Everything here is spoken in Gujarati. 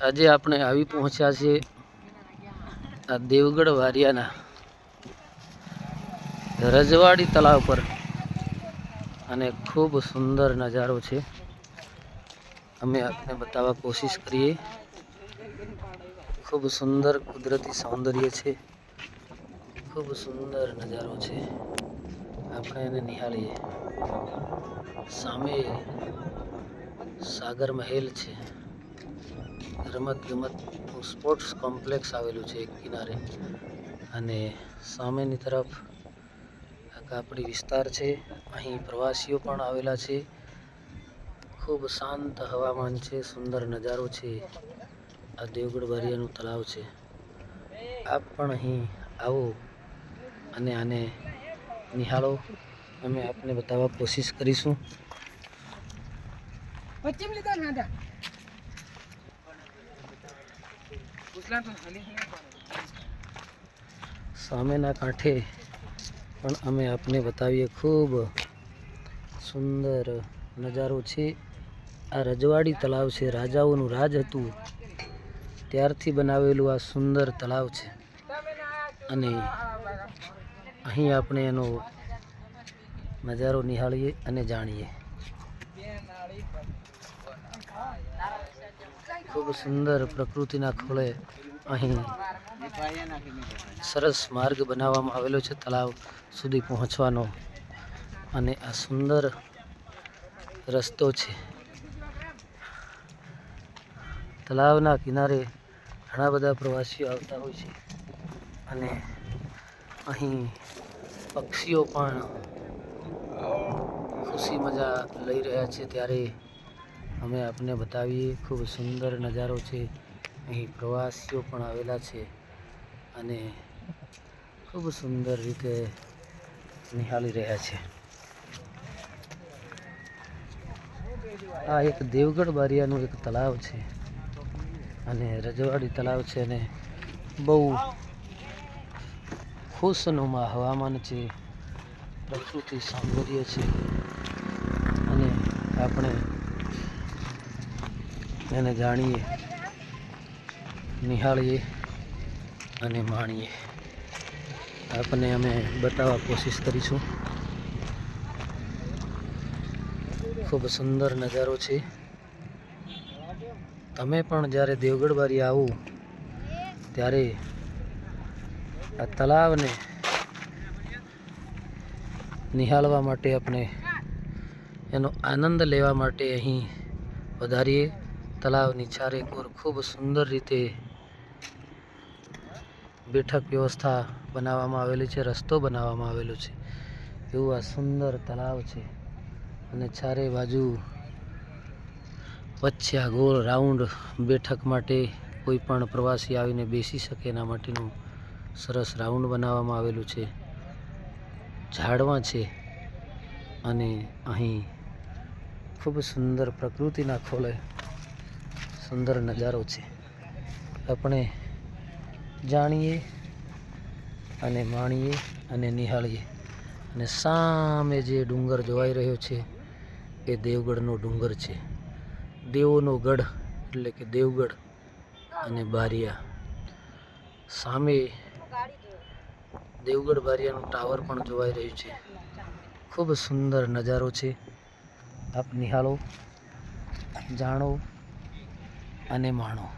આજે આપણે આવી પહોંચ્યા છીએ આ દેવગઢ વારિયાના રજવાડી તળાવ પર. અને ખૂબ સુંદર નજારો છે. અમે આપને બતાવવા કોશિશ કરીએ. ખૂબ સુંદર કુદરતી સૌંદર્ય છે. ખૂબ સુંદર નજારો છે. આપણે એને નિહાળીએ. સામે સાગર મહેલ છે. રમત ગમત સ્પોર્ટ્સ કોમ્પ્લેક્સ આવેલું છે એક કિનારે. અને સામેની તરફ કાપડી વિસ્તાર છે. અહીં પ્રવાસીઓ પણ આવેલા છે. ખૂબ શાંત હવામાન છે, સુંદર નજારો છે. આ દેવગઢ બારિયાનું તળાવ છે. આપ પણ અહીં આવો અને આને નિહાળો. અમે આપને બતાવવા કોશિશ કરીશું. લીધા સામેના કાંઠે પણ અમે આપને બતાવીએ ખૂબ સુંદર નજારો છે. આ રજવાડી તળાવ છે. રાજાઓનું રાજ હતું. ત્યારથી બનાવેલું આ સુંદર તળાવ છે. અને અહીં આપણે એનો નજારો નિહાળીએ અને જાણીએ. ખૂબ સુંદર પ્રકૃતિના ખોળે અહીં સરસ માર્ગ બનાવવામાં આવેલો છે, તળાવ સુધી પહોંચવાનો. અને આ સુંદર રસ્તો છે. તળાવના કિનારે ઘણા બધા પ્રવાસીઓ આવતા હોય છે. અને અહીં પક્ષીઓ પણ ખુશી મજા લઈ રહ્યા છે, ત્યારે અમે આપને બતાવીએ, ખૂબ સુંદર નજારો છે. અહીં પ્રવાસીઓ પણ આવેલા છે અને ખૂબ સુંદર રીતે નિહાળી રહ્યા છે. આ એક દેવગઢ બારિયાનું એક તળાવ છે અને રજવાડી તળાવ છે અને બહુ ખુશનુમા હવામાન છે, પ્રકૃતિ સૌંદર્ય છે અને આપણે એને જાણીએ, નિહાળીએ અને માણીએ. આપને અમે બતાવવા કોશિશ કરીશું. ખૂબ સુંદર નજારો છે. તમે પણ જ્યારે દેવગઢ બારી આવો, ત્યારે આ તળાવને નિહાળવા માટે આપણે એનો આનંદ લેવા માટે અહીં વધારીએ તળાવની ચારે કોર ખૂબ સુંદર રીતે બેઠક વ્યવસ્થા બનાવવામાં આવેલી છે, રસ્તો બનાવવામાં આવેલો છે. એવું આ સુંદર તળાવ છે અને ચારે બાજુ વચ્ચે આ ગોળ રાઉન્ડ બેઠક માટે કોઈ પણ પ્રવાસી આવીને બેસી શકે એના માટેનું સરસ રાઉન્ડ બનાવવામાં આવેલું છે. ઝાડવા છે અને અહીં ખૂબ સુંદર પ્રકૃતિના ખોળે સુંદર નજારો છે. આપણે જાણીએ અને માણીએ અને નિહાળીએ. અને સામે જે ડુંગર જોવાઈ રહ્યો છે, એ દેવગઢનો ડુંગર છે. દેવોનો ગઢ એટલે કે દેવગઢ અને બારિયા. સામે દેવગઢ બારિયાનું ટાવર પણ જોવાઈ રહ્યું છે. ખૂબ સુંદર નજારો છે. આપ નિહાળો, જાણો અને માણો.